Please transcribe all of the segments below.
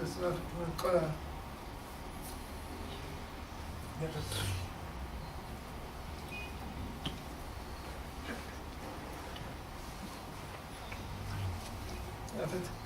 Evet. Evet.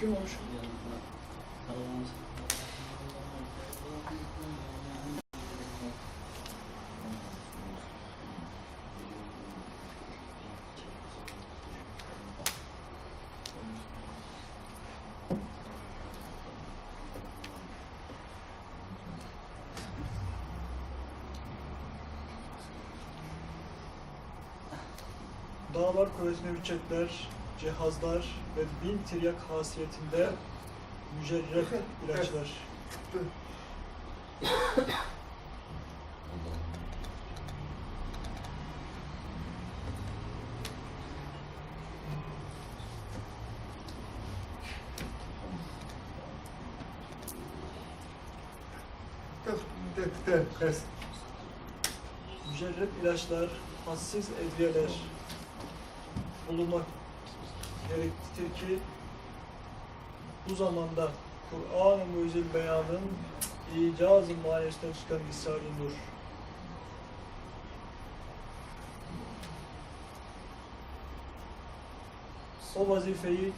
Çekiyormuş. Dağlar kuvvetine üçetler, cihazlar ve bin tiryak hasiyetinde mücerref ilaçlar. Mücerref ilaçlar, hassiz edviyeler bulunmak gerektir ki bu zamanda Kur'an-ı Mucizül Beyan'ın icaz-ı manesinden çıkan misali nur. O vazifeyi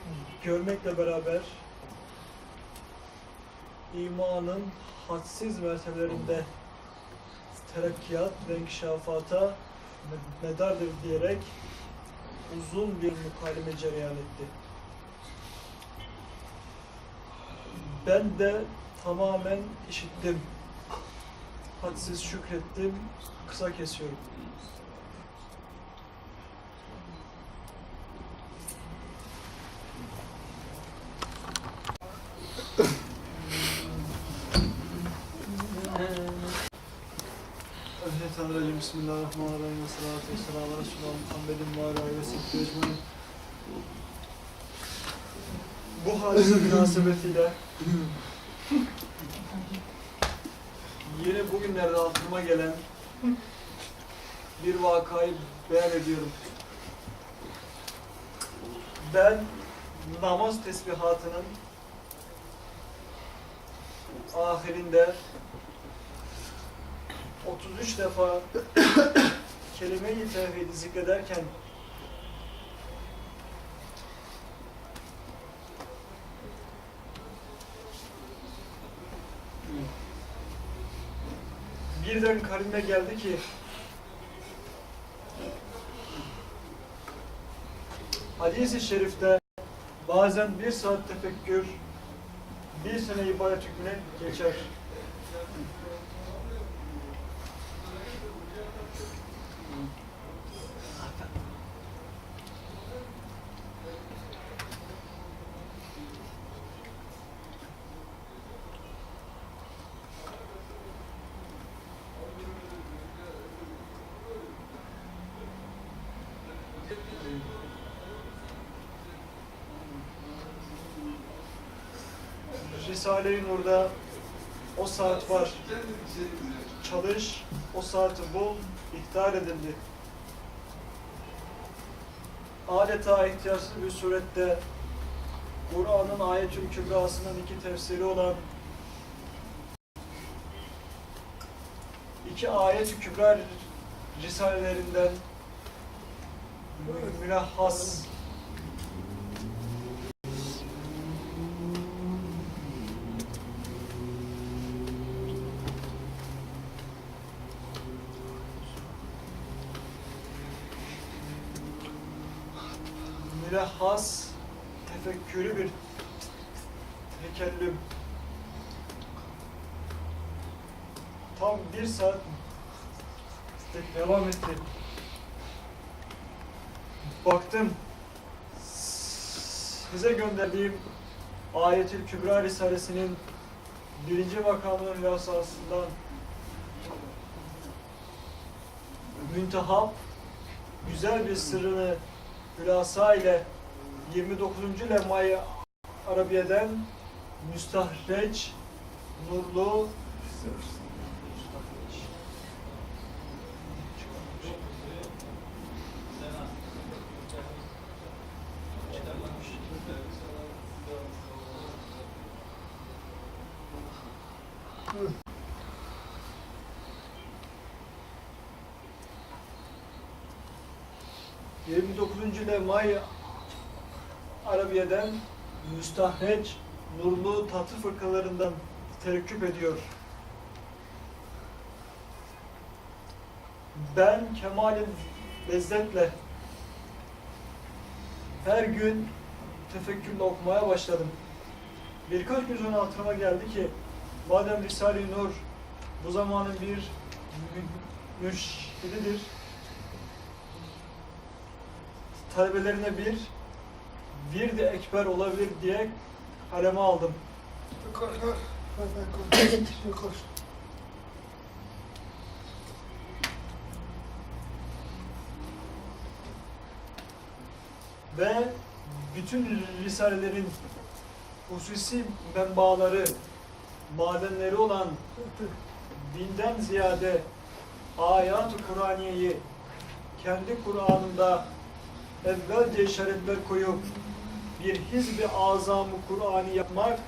görmekle beraber imanın hadsiz mertebelerinde terakkiyat ve inkişafata medardır diyerek uzun bir mukaleme cereyan etti. Ben de tamamen işittim. Hadsiz şükrettim. Kısa kesiyorum. Evet. Mineşşeytanirracim. Bismillahirrahmanirrahim. Salatu ve selamu ala Resulullah Muhammedin ve ala ve sahbihi. Bu hadise münasebetiyle yine bugünlerde aklıma gelen bir vakayı beyan ediyorum. Ben namaz tesbihatının ahirinde 33 defa kelime-i tevhidi zikrederken birden kalbime geldi ki hadis-i şerifte bazen bir saat tefekkür bir sene ibadet hükmüne geçer. Risale-i Nur'da o saat var. Çalış, o saati bul, iptal edildi. Adeta ihtiyarsız bir surette Kur'an'ın ayetül kübrasının iki tefsiri olan iki ayet-ü kübra risalelerinden mülahhas mülahhas tefekkürü bir tekellüm. Tam bir saat devam etti. Baktım size gönderdiğim Ayetül Kübra Risalesi'nin birinci makamının hülasasından müntehap güzel bir sırrını hülasa ile 29. lemmayı Arabiye'den müstahreç, nurlu 29. levmayı Arabiye'den müstahreç, nurlu tatlı fırkalarından terekküp ediyor. Ben kemalin lezzetle her gün tefekkürle okumaya başladım. Birkaç gün sonra aklıma geldi ki madem Risale-i Nur bu zamanın bir müşhididir, talebelerine bir bir de ekber olabilir diye kaleme aldım. Ve bütün risalelerin hususi menbaaları, madenleri olan binden ziyade ayat-ı Kur'aniyeyi kendi Kur'an'ında evvelce işaretler koyup bir hizbi azamı Kur'an'ı yapmak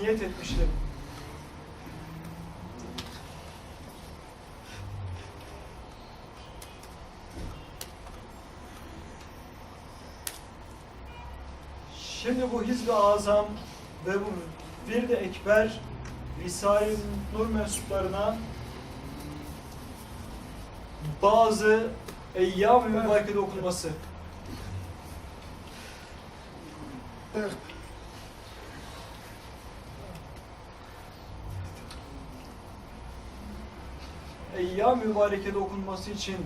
niyet etmiştim. Şimdi bu hizbi azam ve bu bir de ekber Risale-i Nur mensuplarına bazı eyyam-ı mübarekede okunması. Evet. Eyyam mübarekede okunması için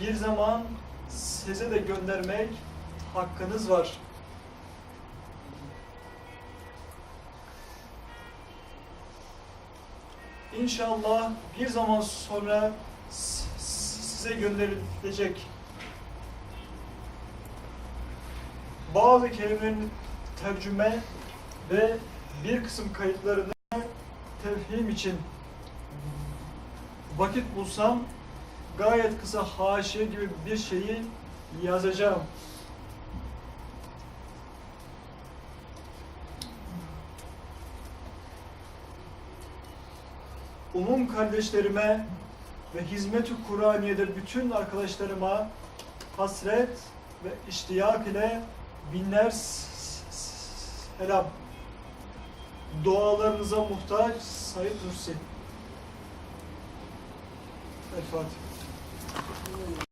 bir zaman size de göndermek hakkınız var. inşallah bir zaman sonra size gönderilecek. Bazı kelimelerin tercüme ve bir kısım kayıtlarını tefhim için vakit bulsam gayet kısa haşiye gibi bir şeyi yazacağım. Umum kardeşlerime ve hizmet-i Kur'aniye'de bütün arkadaşlarıma hasret ve iştiyak ile binler selam. Dualarınıza muhtaç Said Nursi. El Fatiha.